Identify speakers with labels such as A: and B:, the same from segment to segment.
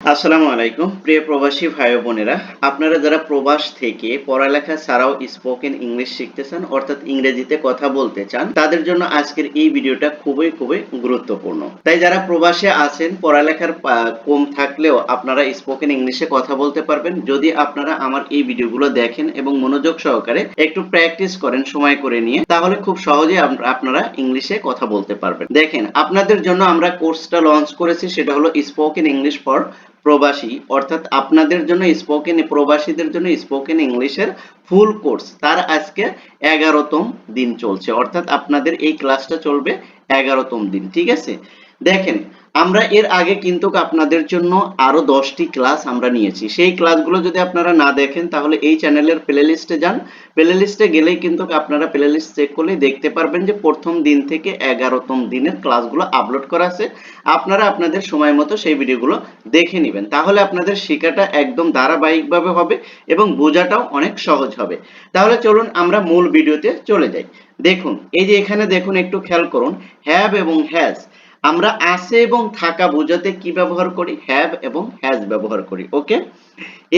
A: আসসালামু আলাইকুম, প্রিয় প্রবাসী ভাই বোনেরা। আপনারা যারা প্রবাস থেকে পড়ালেখা ছাড়াও স্পোকেন ইংলিশ শিখতে চান অর্থাৎ ইংরেজিতে কথা বলতে চান, তাদের জন্য আজকের এই ভিডিওটা খুবই খুবই গুরুত্বপূর্ণ। তাই যারা প্রবাসে আছেন, পড়ালেখার কম থাকলেও আপনারা স্পোকেন ইংলিশে কথা বলতে পারবেন। যদি আপনারা আমার এই ভিডিওগুলো দেখেন এবং মনোযোগ সহকারে একটু প্র্যাকটিস করেন সময় করে নিয়ে, তাহলে খুব সহজে আপনারা ইংলিশে কথা বলতে পারবেন। দেখেন, আপনাদের জন্য আমরা কোর্সটা লঞ্চ করেছি, সেটা হলো স্পোকেন ইংলিশ ফর প্রবাসী, অর্থাৎ আপনাদের জন্য স্পোকেন প্রবাসীদের জন্য স্পোকেন ইংলিশের ফুল কোর্স তার আজকে এগারোতম দিন চলছে, অর্থাৎ আপনাদের এই ক্লাসটা চলবে এগারোতম দিন, ঠিক আছে? দেখেন আমরা এর আগে কিন্তু আপনাদের জন্য আরও দশটি ক্লাস আমরা নিয়েছি। সেই ক্লাসগুলো যদি আপনারা না দেখেন, তাহলে এই চ্যানেলের প্লে লিস্টে যান। প্লে লিস্টে গেলেই কিন্তু আপনারা প্লে লিস্ট চেক করলেই দেখতে পারবেন যে প্রথম দিন থেকে এগারোতম দিনের ক্লাসগুলো আপলোড করা আছে। আপনারা আপনাদের সময় মতো সেই ভিডিওগুলো দেখে নেবেন। তাহলে আপনাদের শেখাটা একদম ধারাবাহিকভাবে হবে এবং বোঝাটাও অনেক সহজ হবে। তাহলে চলুন আমরা মূল ভিডিওতে চলে যাই। দেখুন, এই যে এখানে দেখুন, একটু খেয়াল করুন। হ্যাভ এবং হ্যাজ আমরা আছে এবং থাকা বোঝাতে কি ব্যবহার করি? হ্যাভ এবং হ্যাজ ব্যবহার করি ওকে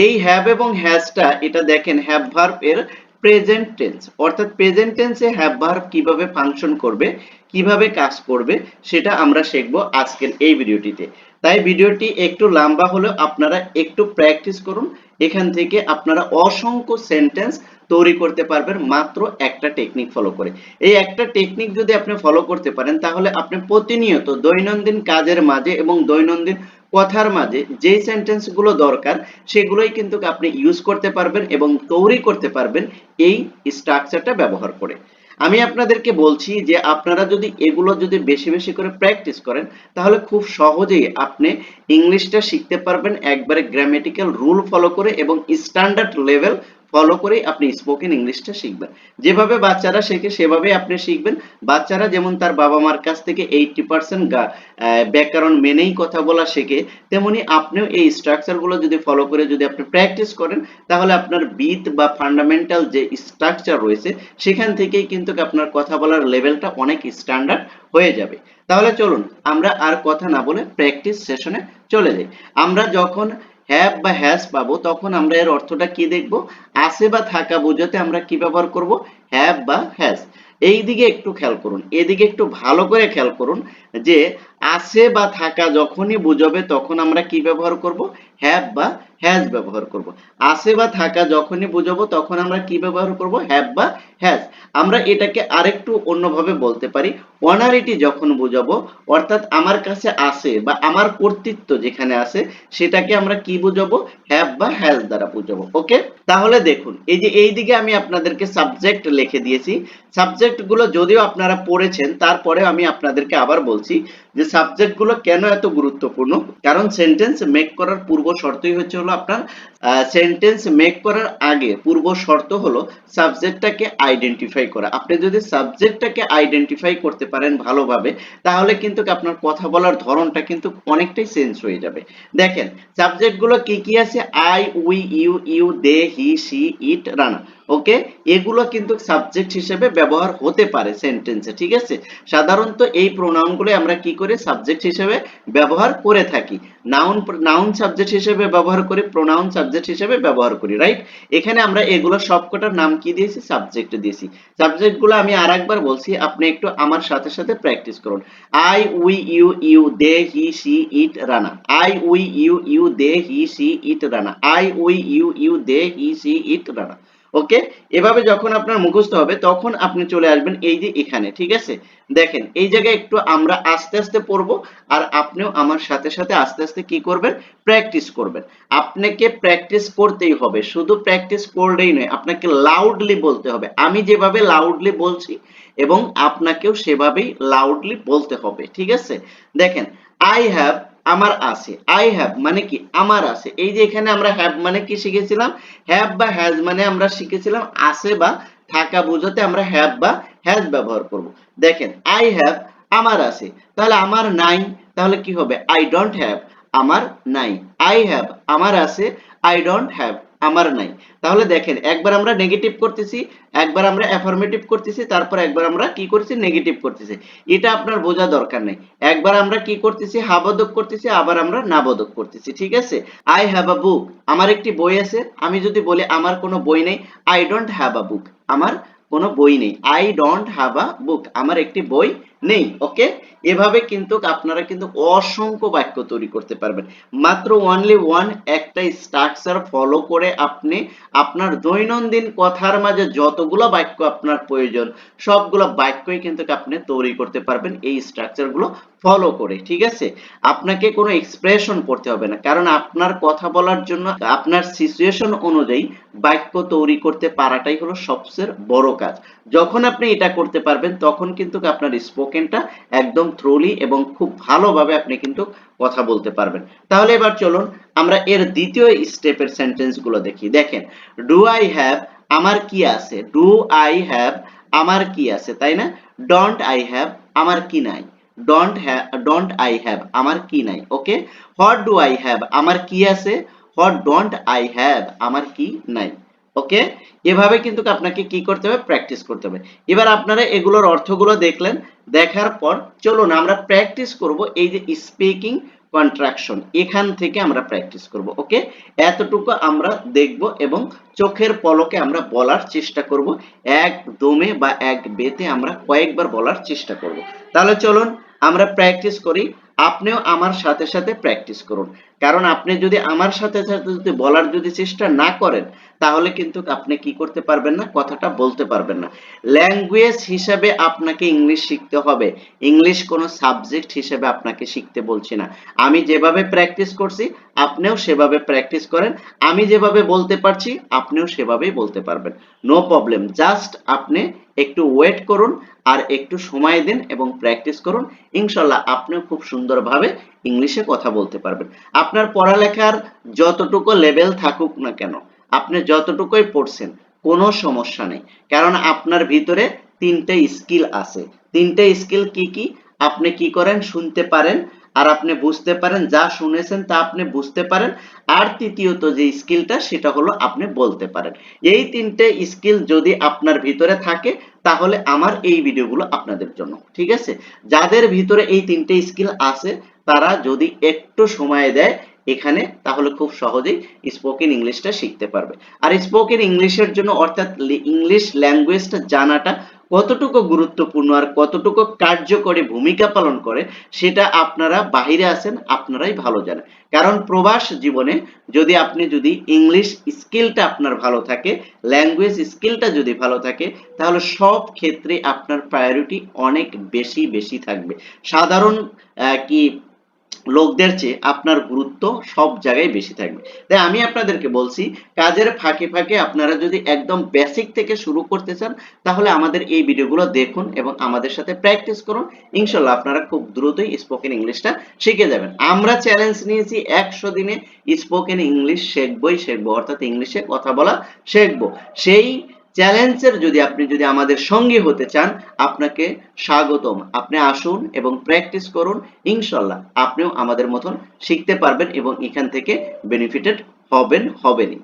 A: এই হ্যাভ এবং হ্যাজটা এটা দেখেন হ্যাভ ভার্ব এর প্রেজেন্ট টেন্স অর্থাৎ প্রেজেন্ট টেন্সে হ্যাভ ভার্ব কীভাবে ফাংশন করবে, কীভাবে কাজ করবে, সেটা আমরা শিখব আজকের এই ভিডিওটিতে। তাই ভিডিওটি একটু লম্বা হলেও আপনারা একটু প্র্যাকটিস করুন, এখান থেকে আপনারা অসংখ্য সেন্টেন্স তৈরি করতে পারবেন মাত্র একটা টেকনিক ফলো করে। এই একটা টেকনিক যদি আপনি ফলো করতে পারেন, তাহলে আপনি প্রতিনিয়ত দৈনন্দিন কাজের মাঝে এবং দৈনন্দিন কথার মাঝে যেই সেন্টেন্সগুলো দরকার, সেগুলোই কিন্তু আপনি ইউজ করতে পারবেন এবং তৈরি করতে পারবেন এই স্ট্রাকচারটা ব্যবহার করে। আমি আপনাদেরকে বলছি যে আপনারা যদি এগুলো যদি বেশি বেশি করে প্র্যাকটিস করেন, তাহলে খুব সহজেই আপনি ইংলিশটা শিখতে পারবেন, একবারে গ্রামেটিক্যাল রুল ফলো করে এবং স্ট্যান্ডার্ড লেভেল ফলো করে আপনি স্পোকেন ইংলিশটা শিখবেন। যেভাবে বাচ্চারা শেখে সেভাবে আপনি শিখবেন। বাচ্চারা যেমন তার বাবা মার কাছ থেকে এইটি পার্সেন্ট ব্যাকরণ মেনেই কথা বলা শেখে, তেমনি আপনিও এই স্ট্রাকচারগুলো যদি ফলো করে যদি আপনি প্র্যাকটিস করেন, তাহলে আপনার বিট বা ফান্ডামেন্টাল যে স্ট্রাকচার রয়েছে, সেখান থেকেই কিন্তু আপনার কথা বলার লেভেলটা অনেক স্ট্যান্ডার্ড হয়ে যাবে। তাহলে চলুন, আমরা আর কথা না বলে প্র্যাকটিস সেশনে চলে যাই। আমরা যখন হ্যাভ বা হ্যাজ পাবো, তখন আমরা এর অর্থটা কি দেখব? আছে বা থাকা বোঝাতে আমরা কি ব্যবহার করব? হ্যাভ বা হ্যাজ এই দিকে একটু খেয়াল করুন। এদিকে একটু ভালো করে খেয়াল করুন যে আছে বা থাকা যখনই বুঝাবে তখন আমরা কি ব্যবহার করব? হ্যাভ বা হ্যাজ ব্যবহার করব। আছে বা থাকা যখনই বুঝাবো তখন আমরা কি ব্যবহার করব? হ্যাভ বা হ্যাজ আমরা এটাকে আরেকটু অন্যভাবে বলতে পারি। অনারিটি যখন বুঝাবো, অর্থাৎ আমার কাছে আছে বা আমার কর্তৃত্ব যেখানে আছে সেটাকে আমরা কি বুঝাবো? হ্যাভ বা হ্যাজ দ্বারা বুঝাবো। ওকে? তাহলে দেখুন, এই যে এই দিকে আমি আপনাদেরকে সাবজেক্ট লিখে দিয়েছি। সাবজেক্টগুলো যদিও আপনারা পড়েছেন তারপরে আমি আপনাদেরকে আবার বলছি। যে সাবজেক্টগুলো কেন এত গুরুত্বপূর্ণ? কারণ সেন্টেন্স মেক করার পূর্ব শর্তই হচ্ছে হলো আপনার সেন্টেন্স মেক করার আগে পূর্ব শর্ত হলো সাবজেক্টটাকে আইডেন্টিফাই করা। আপনি যদি সাবজেক্টটাকে আইডেন্টিফাই করতে পারেন ভালোভাবে, তাহলে কিন্তু আপনার কথা বলার ধরনটা কিন্তু অনেকটাই চেঞ্জ হয়ে যাবে। দেখেন সাবজেক্টগুলো কি কি আছে? I we you you they he she it Rana okay এগুলো কিন্তু সাবজেক্ট হিসেবে ব্যবহার হতে পারে সেন্টেন্সে ঠিক আছে? সাধারণত এই প্রোনাউনগুলো আমরা কি করে? সাবজেক্ট হিসেবে ব্যবহার করে থাকি। নাউন নাউন সাবজেক্ট হিসেবে ব্যবহার করি প্রোনাউন সাবজেক্ট হিসেবে ব্যবহার করি রাইট এখানে আমরা এগুলো সবকটার নাম কি দিয়েছি? সাবজেক্ট দিয়েছি। সাবজেক্টগুলো আমি আরেকবার বলছি, আপনি একটু আমার সাথে সাথে প্র্যাকটিস করুন। I we you you they he she it Rana I we you you they he she it Rana I we you you they he she it Rana okay? এভাবে যখন আপনার মুখস্থ হবে, তখন আপনি চলে আসবেন এই যে এখানে, ঠিক আছে? দেখেন, এই জায়গায় একটু আমরা আস্তে আস্তে পড়ব, আর আপনিও আমার সাথে সাথে আস্তে আস্তে কি করবেন? প্র্যাকটিস করবেন। আপনাকে প্র্যাকটিস করতেই হবে, শুধু প্র্যাকটিস করলেই নয়, আপনাকে লাউডলি বলতে হবে। আমি যেভাবে লাউডলি বলছি, এবং আপনাকেও সেভাবেই লাউডলি বলতে হবে, ঠিক আছে? দেখেন আই হ্যাভ আমার আছে আই হ্যাভ মানে কি আমার আছে। এই যে এখানে আমরা হ্যাভ মানে কি শিখেছিলাম? হ্যাভ বা হ্যাজ মানে আমরা শিখেছিলাম, আছে বা থাকা বোঝাতে আমরা হ্যাভ বা হ্যাজ ব্যবহার করব। দেখেন আই হ্যাভ আমার আছে। তাহলে আমার নাই, তাহলে কি হবে? আই ডোন্ট হ্যাভ আমার নাই। আই হ্যাভ আমার আছে আই ডোন্ট হ্যাভ আমার নাই। তাহলে দেখেন, একবার আমরা নেগেটিভ করতেছি, একবার আমরা অ্যাফার্মেটিভ করতেছি, তারপর একবার আমরা কি করছি? নেগেটিভ করতেছি। এটা আপনার বোঝা দরকার নেই। একবার আমরা কি করতেছি? হাবোধক করতেছি, আবার আমরা নাবদক করতেছি, ঠিক আছে? আই হ্যাভ আ বুক আমার একটি বই আছে। আমি যদি বলি, আমার কোনো বই নেই I don't have a book আমার কোনো বই নেই। I don't have a book আমার একটি বই নেই ওকে এভাবে কিন্তু আপনারা কিন্তু অসংখ্য বাক্য তৈরি করতে পারবেন। মাত্র অনলি ওয়ান একটা স্ট্রাকচার ফলো করে আপনি আপনার দৈনন্দিন কথার মাঝে যতগুলো বাক্য আপনার প্রয়োজন, সবগুলো বাক্যই কিন্তু আপনি তৈরি করতে পারবেন এই স্ট্রাকচারগুলো ফলো করে, ঠিক আছে? আপনাকে কোনো এক্সপ্রেশন করতে হবে না, কারণ আপনার কথা বলার জন্য আপনার সিচুয়েশন অনুযায়ী বাক্য তৈরি করতে পারাটাই হলো সবচেয়ে বড় কাজ। যখন আপনি এটা করতে পারবেন, তখন কিন্তু আপনার স্পোকেনটা একদম থ্রোলি এবং খুব ভালোভাবে আপনি কিন্তু কথা বলতে পারবেন। তাহলে এবার চলুন আমরা এর দ্বিতীয় স্টেপের সেন্টেন্সগুলো দেখি। দেখেন ডু আই হ্যাভ আমার কি আছে? ডু আই হ্যাভ আমার কি আছে? তাই না? ডন্ট আই হ্যাভ আমার কি নাই? Don't have don't I have আমার কি নাই? Okay? What do I have আমার কি আছে? হোয়াট ডোন্ট আই হ্যাভ আমার কি নাই? ওকে? এভাবে কিন্তু আপনাকে কি করতে হবে? প্র্যাকটিস করতে হবে। এবার আপনারা এগুলোর অর্থগুলো দেখলেন, দেখার পর চলুন আমরা প্র্যাকটিস করব এই যে স্পিকিং কন্ট্রাকশন এখান থেকে আমরা প্র্যাকটিস করব, ওকে? এতটুকু আমরা দেখব এবং চোখের পলকে আমরা বলার চেষ্টা করব। এক দমে বা এক বেতে আমরা কয়েকবার বলার চেষ্টা করব। তাহলে চলুন আমরা প্র্যাকটিস করি। আপনিও আমার সাথে সাথে প্র্যাকটিস করুন। কারণ আপনি যদি আমার সাথে সাথে যদি বলার যদি চেষ্টা না করেন, তাহলে কিন্তু আপনি কি করতে পারবেন না? কথাটা বলতে পারবেন না। ল্যাঙ্গুয়েজ হিসাবে আপনাকে ইংলিশ শিখতে হবে। ইংলিশ কোনো সাবজেক্ট হিসেবে আপনাকে শিখতে বলছি না। আমি যেভাবে প্র্যাকটিস করছি, আপনিও সেভাবে প্র্যাকটিস করেন। আমি যেভাবে বলতে পারছি, আপনিও সেভাবেই বলতে পারবেন। নো প্রবলেম জাস্ট আপনি একটু ওয়েট করুন আর একটু সময় দিন এবং প্র্যাকটিস করুন। ইনশাল্লাহ আপনিও খুব সুন্দরভাবে ইংলিশে কথা বলতে পারবেন। আপনার পড়ালেখার যতটুকু লেভেল থাকুক না কেন, আপনি যতটুকুই পড়ছেন, কোনো সমস্যা নেই। কারণ আপনার ভিতরে তিনটে স্কিল আছে। তিনটে স্কিল কি কি? আপনি কি করেন? শুনতে পারেন। আর আপনি বুঝতে পারেন, যা শুনেছেন তা আপনি বুঝতে পারেন। আর তৃতীয়ত যে স্কিলটা, সেটা হলো আপনি বলতে পারেন। এই তিনটে স্কিল যদি আপনার ভিতরে থাকে, তাহলে আমার এই ভিডিওগুলো আপনাদের জন্য, ঠিক আছে? যাদের ভিতরে এই তিনটে স্কিল আছে, তারা যদি একটু সময় দেয় এখানে, তাহলে খুব সহজেই স্পোকেন ইংলিশটা শিখতে পারবে। আর স্পোকেন ইংলিশের জন্য অর্থাৎ ইংলিশ ল্যাঙ্গুয়েজটা জানাটা কতটুকু গুরুত্বপূর্ণ আর কতটুকু কার্যকরী ভূমিকা পালন করে, সেটা আপনারা বাহিরে আছেন, আপনারাই ভালো জানেন। কারণ প্রবাস জীবনে যদি আপনি যদি ইংলিশ স্কিলটা আপনার ভালো থাকে, ল্যাঙ্গুয়েজ স্কিলটা যদি ভালো থাকে, তাহলে সব ক্ষেত্রে আপনার প্রায়োরিটি অনেক বেশি বেশি থাকবে। সাধারণ কি লোকদের চেয়ে আপনার গুরুত্ব সব জায়গায় বেশি থাকবে। তাই আমি আপনাদেরকে বলছি, কাজের ফাঁকে ফাঁকে আপনারা যদি একদম বেসিক থেকে শুরু করতে চান, তাহলে আমাদের এই ভিডিওগুলো দেখুন এবং আমাদের সাথে প্র্যাকটিস করুন। ইনশাল্লাহ আপনারা খুব দ্রুতই স্পোকেন ইংলিশটা শিখে যাবেন। আমরা চ্যালেঞ্জ নিয়েছি একশো দিনে স্পোকেন ইংলিশ শিখবই, শিখব, অর্থাৎ ইংলিশে কথা বলা শিখব। সেই চ্যালেঞ্জের যদি আপনি যদি আমাদের সঙ্গী হতে চান, আপনাকে স্বাগতম। আপনি আসুন এবং প্র্যাকটিস করুন। ইনশাল্লাহ আপনিও আমাদের মতন শিখতে পারবেন এবং এখান থেকে বেনিফিটেড হবেন, হবেনই।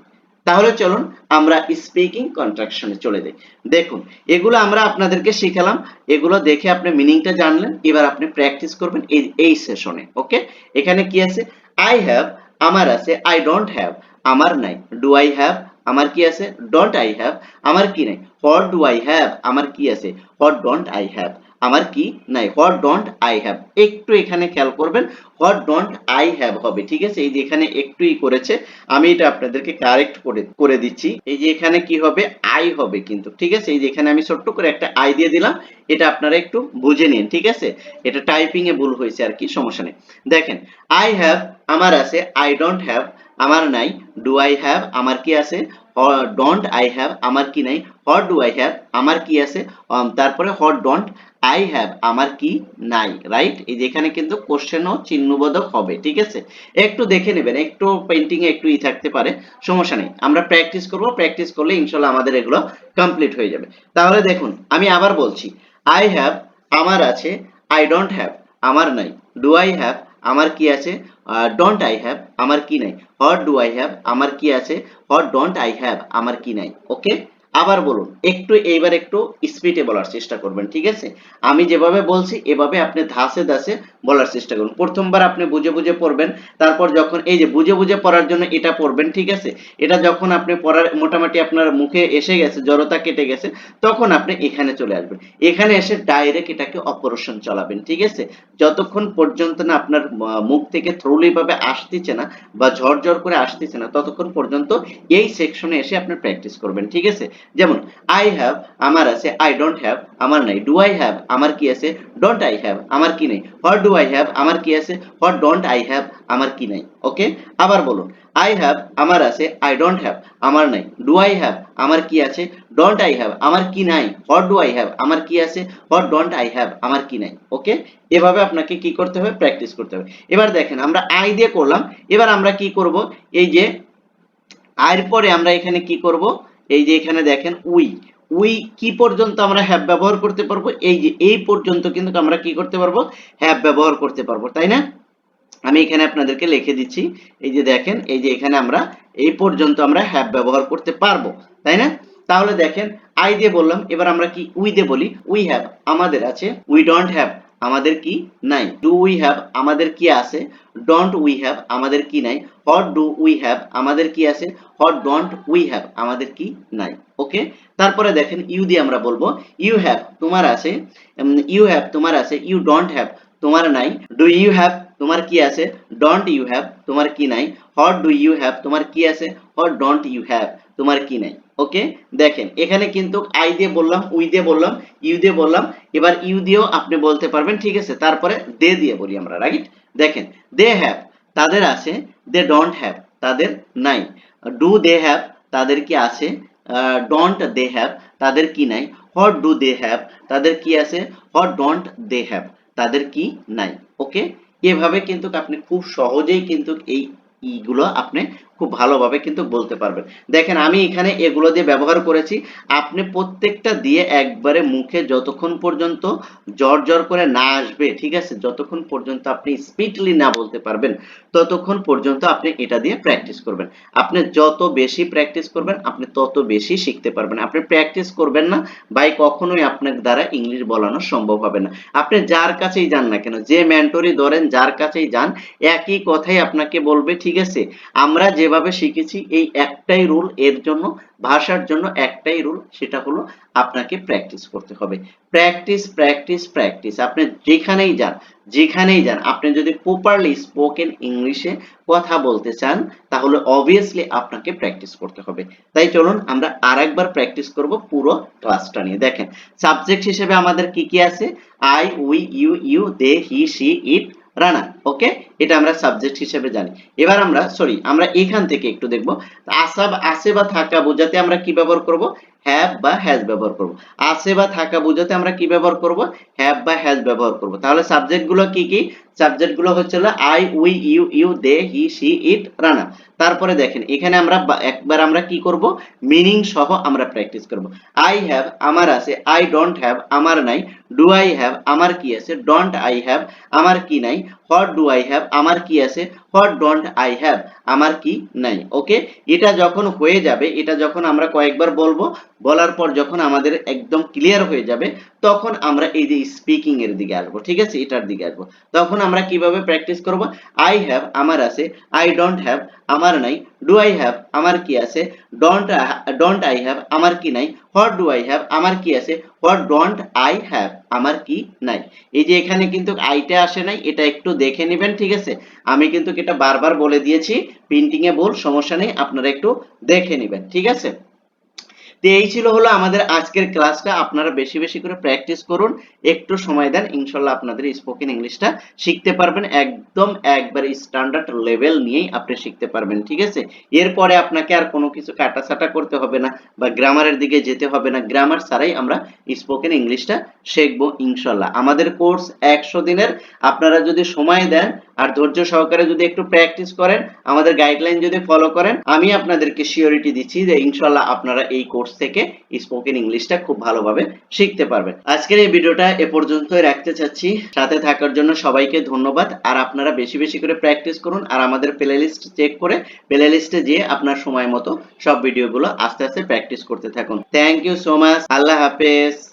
A: তাহলে চলুন আমরা স্পিকিং কন্ট্রাকশনে চলে যাই। দেখুন, এগুলো আমরা আপনাদেরকে শিখালাম। এগুলো দেখে আপনি মিনিংটা জানলেন। এবার আপনি প্র্যাকটিস করবেন এই এই সেশনে ওকে এখানে কি আছে? আই হ্যাভ আমার আছে আই ডোন্ট হ্যাভ আমার নাই। ডু আই হ্যাভ আমার কি আছে? ডোন্ট আই হ্যাভ আমার কি নাই? হোয়াট ডু আই হ্যাভ আমার কি আছে? হোয়াট ডোন্ট আই হ্যাভ আমার কি নাই? হোয়াট ডোন্ট আই হ্যাভ একটু এখানে খেয়াল করবেন হোয়াট ডোন্ট আই হ্যাভ হবে, ঠিক আছে? এই যে এখানে একটুই করেছে, আমি এটা আপনাদেরকে কারেক্ট করে করে দিচ্ছি। এই যে এখানে কি হবে? আই হবে কিন্তু, ঠিক আছে? এই যে এখানে আমি ছোট্ট করে একটা আই দিয়ে দিলাম, এটা আপনারা একটু বুঝে নিন, ঠিক আছে? এটা টাইপিং এ ভুল হয়েছে আর কি, সমস্যা নেই। দেখেন আই হ্যাভ আমার আছে আই ডোন্ট হ্যাভ আমার নাই ডু আই হ্যাভ আমার কি আছে ডোন্ট আই হ্যাভ আমার কি নাই হট ডু আই হ্যাভ আমার কি আছে Um, তারপরে হট ডোন্ট আই হ্যাভ আমার কি নাই রাইট এই যে এখানে কিন্তু কোশ্চেন ও চিহ্নবোধক হবে ঠিক আছে? একটু দেখে নেবেন একটু পেন্টিং এ একটু ই থাকতে পারে সমস্যা নেই। আমরা প্র্যাকটিস করব প্র্যাকটিস করলে ইনশাল্লাহ আমাদের এগুলো কমপ্লিট হয়ে যাবে। তাহলে দেখুন আমি আবার বলছি আই হ্যাভ আমার আছে আই ডোন্ট হ্যাভ আমার নাই ডু আই হ্যাভ আমার কি আছে? ডোন্ট আই হ্যাভ আমার কি নাই? হোয়াট ডু আই হ্যাভ আমার কি আছে? হোয়াট ডোন্ট আই হ্যাভ আমার কি নাই? ওকে আবার বলুন, একটু এইবার একটু স্পিডে বলার চেষ্টা করবেন, ঠিক আছে? আমি যেভাবে বলছি, এভাবে আপনি ধাসে ধাসে বলার চেষ্টা করুন। প্রথমবার আপনি বুঝে বুঝে পড়বেন, তারপর যখন এই যে বুঝে বুঝে পড়ার জন্য এটা পড়বেন, ঠিক আছে? এটা যখন আপনি পড়ার মোটামুটি আপনার মুখে এসে গেছে, জড়তা কেটে গেছে, তখন আপনি এখানে চলে আসবেন। এখানে এসে ডাইরেক্ট এটাকে অপারেশন চালাবেন, ঠিক আছে? যতক্ষণ পর্যন্ত না আপনার মুখ থেকে থ্রুলি ভাবে আসতেছে না বা ঝরঝর করে আসতেছে না, ততক্ষণ পর্যন্ত এই সেকশনে এসে আপনি প্র্যাকটিস করবেন, ঠিক আছে? যেমন আই হ্যাভ আমার আছে আই ডোন্ট হ্যাভ আমার নাই ডু আই হ্যাভ আমার কি আছে ডোন্ট আই হ্যাভ আমার কি নেই হোয়াট ডু আই হ্যাভ আমার কি আছে হোয়াট ডোন্ট আই হ্যাভ আমার কি নাই ওকে আবার বলুন আই হ্যাভ আমার আছে আই ডোন্ট হ্যাভ আমার নাই ডু আই হ্যাভ আমার কি আছে ডোন্ট আই হ্যাভ আমার কি নাই হোয়াট ডু আই হ্যাভ আমার কি আছে হোয়াট ডোন্ট আই হ্যাভ আমার কি নাই ওকে এভাবে আপনাকে কি করতে হবে প্র্যাকটিস করতে হবে এবার দেখেন আমরা আই দিয়ে করলাম এবার আমরা কি করব এই যে আয়ের পরে আমরা এখানে কি করব এই যে এখানে দেখেন উই উই কি পর্যন্ত আমরা হ্যাভ ব্যবহার করতে পারব? এই যে এই পর্যন্ত কিন্তু আমরা কি করতে পারব? হ্যাভ ব্যবহার করতে পারব, তাই না? আমি এখানে আপনাদেরকে লিখে দিচ্ছি, এই যে দেখেন, এই যে এখানে আমরা এই পর্যন্ত আমরা হ্যাভ ব্যবহার করতে পারব, তাই না? তাহলে দেখেন আই দিয়ে বললাম, এবার আমরা কি উই দিয়ে বলি? উই হ্যাভ আমাদের আছে উই ডোন্ট হ্যাভ আমাদের কি নাই? ডু উই হ্যাভ আমাদের কি আছে? ডোন্ট উই হ্যাভ আমাদের কি নাই? হোয়াট ডু উই হ্যাভ আমাদের কি আছে? হোয়াট ডোন্ট উই হ্যাভ আমাদের কি নাই? ওকে তারপরে দেখেন ইউ দিয়ে আমরা বলব ইউ হ্যাভ তোমার আছে ইউ হ্যাভ তোমার আছে ইউ ডোন্ট হ্যাভ তোমার নাই। ডু ইউ হ্যাভ তোমার কি আছে? ডোন্ট ইউ হ্যাভ তোমার কি নাই? হোয়াট ডু ইউ হ্যাভ তোমার কি আছে? হোয়াট ডোন্ট ইউ হ্যাভ তোমার কি নাই? ওকে দেখেন, এখানে কিন্তু আই দিয়ে বললাম উই দিয়ে বললাম ইউ দিয়ে বললাম, এবার ইউ দিয়েও আপনি বলতে পারবেন, ঠিক আছে? তারপরে দে দিয়ে বলি আমরা রাইট দেখেন দে হ্যাভ তাদের আছে দে ডোন্ট হ্যাভ তাদের নাই। ডু দে হ্যাভ তাদের কি আছে? ডোন্ট দে হ্যাভ তাদের কি নাই? হোয়াট ডু দে হ্যাভ তাদের কি আছে? হোয়াট ডোন্ট দে হ্যাভ তাদের কি নাই? ওকে এভাবে কিন্তু আপনি খুব সহজেই কিন্তু এই ইগুলো আপনি খুব ভালোভাবে কিন্তু বলতে পারবেন। দেখেন, আমি এখানে এগুলো দিয়ে ব্যবহার করেছি। আপনি প্রত্যেকটা দিয়ে একবারে মুখে যতক্ষণ পর্যন্ত জ্বর জ্বর করে না আসবে, ঠিক আছে, যতক্ষণ পর্যন্ত আপনি স্পিডলি না বলতে পারবেন, ততক্ষণ পর্যন্ত আপনি এটা দিয়ে প্র্যাকটিস করবেন। আপনি যত বেশি প্র্যাকটিস করবেন, আপনি তত বেশি শিখতে পারবেন। আপনি প্র্যাকটিস করবেন না, ভাই কখনোই আপনার দ্বারা ইংলিশ বলানো সম্ভব হবে না। আপনি যার কাছেই যান না কেন, যে মেন্টরি ধরেন, যার কাছেই যান, একই কথাই আপনাকে বলবে, ঠিক আছে? আমরা যেভাবে শিখেছি, এই একটাই রুল এর জন্য, ভাষার জন্য একটাই রুল সেটা হলো আপনাকে প্র্যাকটিস করতে হবে। প্র্যাকটিস প্র্যাকটিস প্র্যাকটিস আপনি যেখানেই যান যেখানেই যান, আপনি যদি প্রপারলি স্পোকেন ইংলিশে কথা বলতে চান, তাহলে অবভিয়াসলি আপনাকে প্র্যাকটিস করতে হবে। তাই চলুন, আমরা আরেকবার প্র্যাকটিস করব পুরো ক্লাসটা নিয়ে। দেখেন সাবজেক্ট হিসেবে আমাদের কি কি আছে? I we you you they he she it Rana okay এটা আমরা সাবজেক্ট হিসেবে জানি। এবার আমরা সরি আমরা এখান থেকে একটু দেখব। আসাব আছে বা থাকা বোঝাতে আমরা কি ব্যবহার করব? হ্যাভ বা হ্যাজ ব্যবহার করব। আসে বা থাকা বোঝাতে আমরা কি ব্যবহার করব? হ্যাভ বা হ্যাজ ব্যবহার করব। তাহলে সাবজেক্টগুলো কি কি? সাবজেক্টগুলো হচ্ছে I we you you they he she it Rana তারপরে দেখেন, এখানে আমরা একবার আমরা কি করব? মিনিং সহ আমরা প্র্যাকটিস করব। আই হ্যাভ আমার আছে। আই ডোন্ট হ্যাভ আমার নাই। ডু আই হ্যাভ আমার কি আছে? ডোন্ট আই হ্যাভ আমার কি নাই? হোয়াট ডু আই হ্যাভ আমার কি আছে? হোয়াট ডোন্ট আই হ্যাভ আমার কি নাই? ওকে এটা যখন হয়ে যাবে, এটা যখন আমরা কয়েকবার বলব, বলার পর যখন আমাদের একদম ক্লিয়ার হয়ে যাবে, তখন আমরা এই যে স্পিকিং এর দিকে আসব, ঠিক আছে? এটার দিকে আসব। তখন আমরা কীভাবে প্র্যাকটিস করব? আই হ্যাভ আমার আছে। আই ডোন্ট হ্যাভ আমার নাই। ডু আই হ্যাভ আমার কি আছে? ডোন্ট ডোন্ট আই হ্যাভ আমার কি নাই? হোয়াট ডু আই হ্যাভ আমার কি আছে? হোয়াট ডোন্ট আই হ্যাভ আমার কি নাই। এই যে এখানে কিন্তু আইটা আসে নাই, এটা একটু দেখে নেবেন, ঠিক আছে? আমি কিন্তু এটা বারবার বলে দিয়েছি প্রিন্টিংয়ে ভুল, সমস্যা নেই, আপনারা একটু দেখে নেবেন, ঠিক আছে? তো এই ছিল হলো আমাদের আজকের ক্লাসটা। আপনারা বেশি বেশি করে প্র্যাকটিস করুন। একটু সময় দেন, ইনশাল্লাহ আপনাদের স্পোকেন ইংলিশটা শিখতে পারবেন। একদম একবার স্ট্যান্ডার্ড লেভেল নিয়েই আপনি শিখতে পারবেন, ঠিক আছে? এরপরে আপনাকে আর কোনো কিছু কাটাছাটা করতে হবে না বা গ্রামারের দিকে যেতে হবে না। গ্রামার ছাড়াই আমরা স্পোকেন ইংলিশটা শিখব, ইনশাল্লাহ। আমাদের কোর্স একশো দিনের। আপনারা যদি সময় দেন আর ধৈর্য সহকারে যদি একটু প্র্যাকটিস করেন, আমাদের গাইডলাইন যদি ফলো করেন, আমি আপনাদেরকে সিওরিটি দিচ্ছি যে ইনশাল্লাহ আপনারা এই কোর্স থেকে স্পোকেন ইংলিশটা খুব ভালোভাবে শিখতে পারবেন। আজকের এই ভিডিওটা এ পর্যন্তই রাখতে চাচ্ছি। সাথে থাকার জন্য সবাইকে ধন্যবাদ। আর আপনারা বেশি বেশি করে প্র্যাকটিস করুন আর আমাদের প্লে লিস্ট চেক করে প্লে লিস্টে যেয়ে আপনার সময় মতো সব ভিডিওগুলো আস্তে আস্তে প্র্যাকটিস করতে থাকুন। থ্যাংক ইউ সো মাচ আল্লাহ হাফেজ।